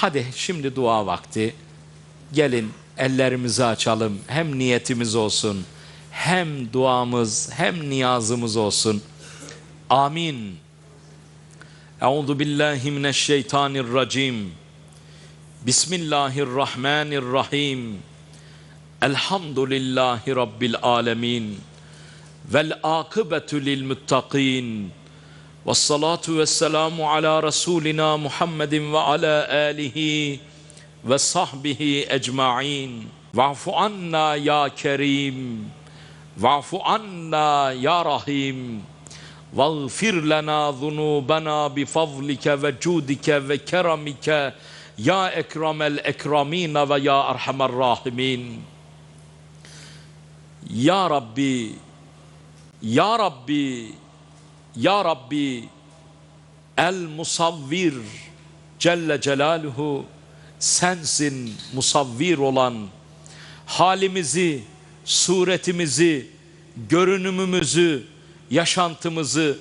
Hadi şimdi dua vakti. Gelin ellerimizi açalım. Hem niyetimiz olsun, hem duamız, hem niyazımız olsun. Amin. Euzu billahi mineşşeytanirracim. Bismillahirrahmanirrahim. Elhamdülillahi rabbil alamin. Vel akıbetu lil muttaqin. والصلاة والسلام على رسولنا محمد وعلى آله وصحبه أجمعين. واعف عنا يا كريم. واعف عنا يا رحيم. واغفر لنا ذنوبنا بفضلك وجودك وكرمك يا أكرم الأكرمين ويا أرحم الراحمين. يا ربي يا ربي Ya Rabbi El Musavvir Celle Celaluhu sensin musavvir olan halimizi, suretimizi, görünümümüzü, yaşantımızı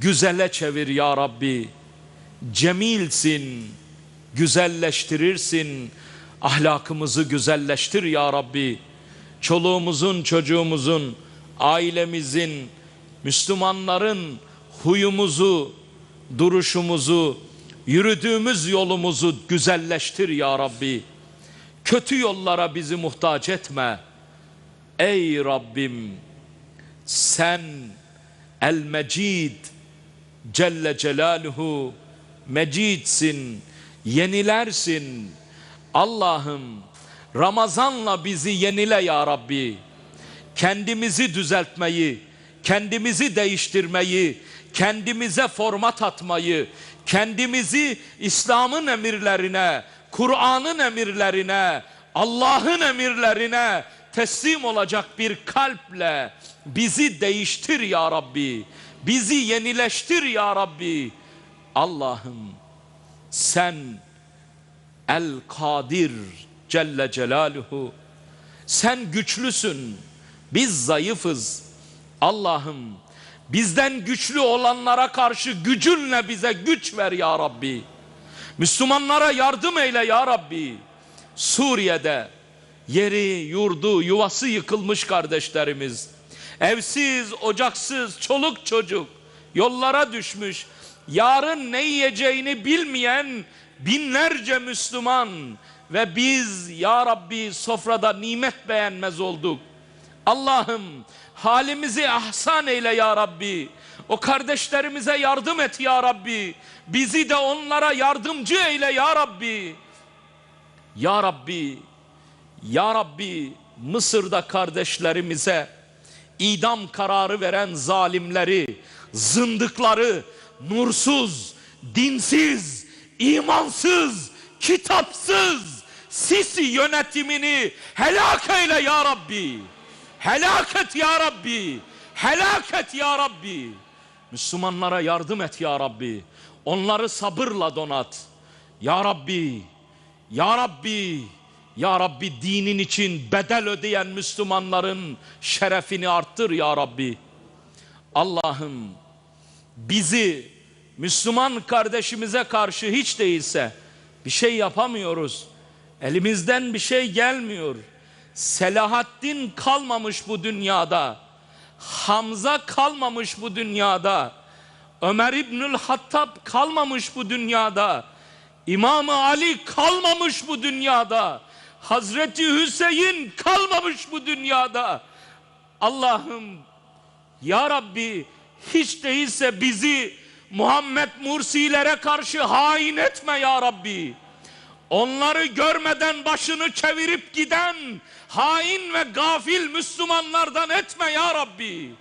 güzele çevir ya Rabbi. Cemilsin, güzelleştirirsin, ahlakımızı güzelleştir ya Rabbi. Çoluğumuzun, çocuğumuzun, ailemizin, Müslümanların huyumuzu, duruşumuzu, yürüdüğümüz yolumuzu güzelleştir ya Rabbi. Kötü yollara bizi muhtaç etme. Ey Rabbim sen El Mecid Celle Celaluhu Mecidsin, yenilersin. Allah'ım Ramazanla bizi yenile ya Rabbi. Kendimizi düzeltmeyi, kendimizi değiştirmeyi, kendimize format atmayı, kendimizi İslam'ın emirlerine, Kur'an'ın emirlerine, Allah'ın emirlerine teslim olacak bir kalple bizi değiştir ya Rabbi. Bizi yenileştir ya Rabbi. Allah'ım sen El Kadir Celle Celaluhu sen güçlüsün. Biz zayıfız. Allah'ım bizden güçlü olanlara karşı gücünle bize güç ver ya Rabbi. Müslümanlara yardım eyle ya Rabbi. Suriye'de yeri, yurdu, yuvası yıkılmış kardeşlerimiz. Evsiz, ocaksız, çoluk çocuk yollara düşmüş. Yarın ne yiyeceğini bilmeyen binlerce Müslüman ve biz ya Rabbi sofrada nimet beğenmez olduk. Allah'ım halimizi ahsan eyle ya Rabbi. O kardeşlerimize yardım et ya Rabbi. Bizi de onlara yardımcı eyle ya Rabbi. Ya Rabbi, Ya Rabbi Mısır'da kardeşlerimize idam kararı veren zalimleri, zındıkları, nursuz, dinsiz, imansız, kitapsız, Sisi yönetimini helak eyle ya Rabbi. Helak et ya Rabbi. Helak et ya Rabbi. Müslümanlara yardım et ya Rabbi. Onları sabırla donat. Ya Rabbi. Ya Rabbi. Ya Rabbi dinin için bedel ödeyen Müslümanların şerefini arttır ya Rabbi. Allah'ım bizi Müslüman kardeşimize karşı hiç değilse bir şey yapamıyoruz. Elimizden bir şey gelmiyor. Selahaddin kalmamış bu dünyada. Hamza kalmamış bu dünyada. Ömer İbnül Hattab kalmamış bu dünyada. İmam Ali kalmamış bu dünyada. Hazreti Hüseyin kalmamış bu dünyada. Allah'ım ya Rabbi hiç değilse bizi Muhammed Mursilere karşı hain etme ya Rabbi. Onları görmeden başını çevirip giden hain ve gafil Müslümanlardan etme ya Rabbi.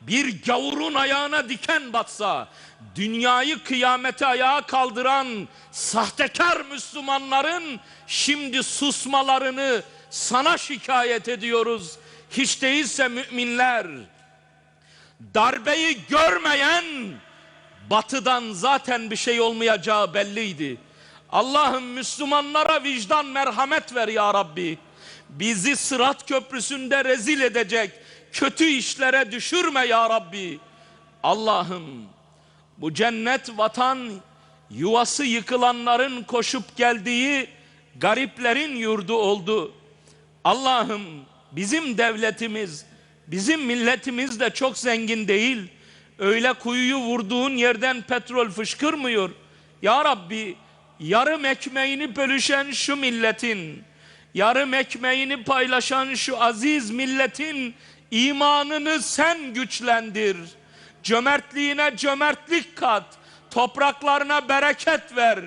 Bir gavurun ayağına diken batsa, dünyayı kıyamete ayağa kaldıran sahtekar Müslümanların şimdi susmalarını sana şikayet ediyoruz. Hiç değilse müminler darbeyi görmeyen batıdan zaten bir şey olmayacağı belliydi. Allah'ım Müslümanlara vicdan merhamet ver ya Rabbi. Bizi sırat köprüsünde rezil edecek kötü işlere düşürme ya Rabbi. Allah'ım bu cennet vatan yuvası yıkılanların koşup geldiği gariplerin yurdu oldu. Allah'ım bizim devletimiz, bizim milletimiz de çok zengin değil. Öyle kuyuyu vurduğun yerden petrol fışkırmıyor. Ya Rabbi yarım ekmeğini bölüşen şu milletin, yarım ekmeğini paylaşan şu aziz milletin imanını sen güçlendir. Cömertliğine cömertlik kat, topraklarına bereket ver.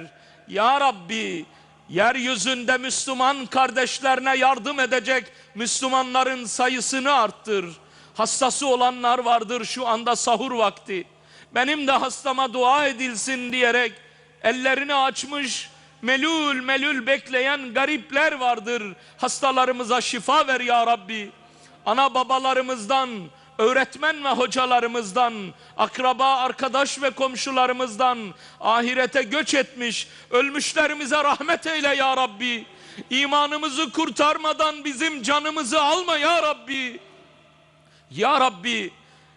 Ya Rabbi yeryüzünde Müslüman kardeşlerine yardım edecek Müslümanların sayısını arttır. Hastası olanlar vardır şu anda sahur vakti. Benim de hastama dua edilsin diyerek ellerini açmış melül melül bekleyen garipler vardır. Hastalarımıza şifa ver ya Rabbi. Ana babalarımızdan, öğretmen ve hocalarımızdan, akraba, arkadaş ve komşularımızdan ahirete göç etmiş, ölmüşlerimize rahmet eyle ya Rabbi. İmanımızı kurtarmadan bizim canımızı alma ya Rabbi. Ya Rabbi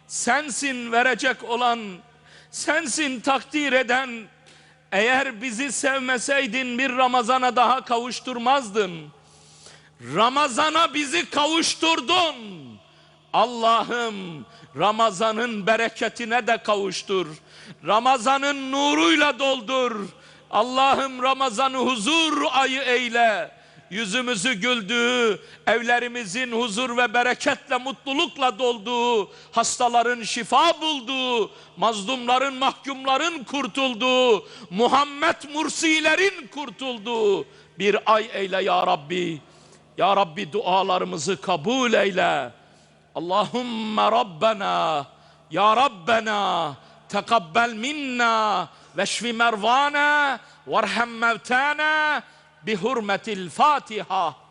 sensin verecek olan, sensin takdir eden. Eğer bizi sevmeseydin bir Ramazana daha kavuşturmazdın. Ramazana bizi kavuşturdun. Allah'ım Ramazan'ın bereketine de kavuştur. Ramazan'ın nuruyla doldur. Allah'ım Ramazan'ı huzur ayı eyle. Yüzümüzü güldüğü, evlerimizin huzur ve bereketle, mutlulukla dolduğu, hastaların şifa bulduğu, mazlumların, mahkumların kurtulduğu, Muhammed Mursilerin kurtulduğu bir ay eyle ya Rabbi. Ya Rabbi dualarımızı kabul eyle. Allahümme Rabbena, Ya Rabbena, tekabbel minna, veşfi mervana, varham mevtana, بحرمة الفاتحة.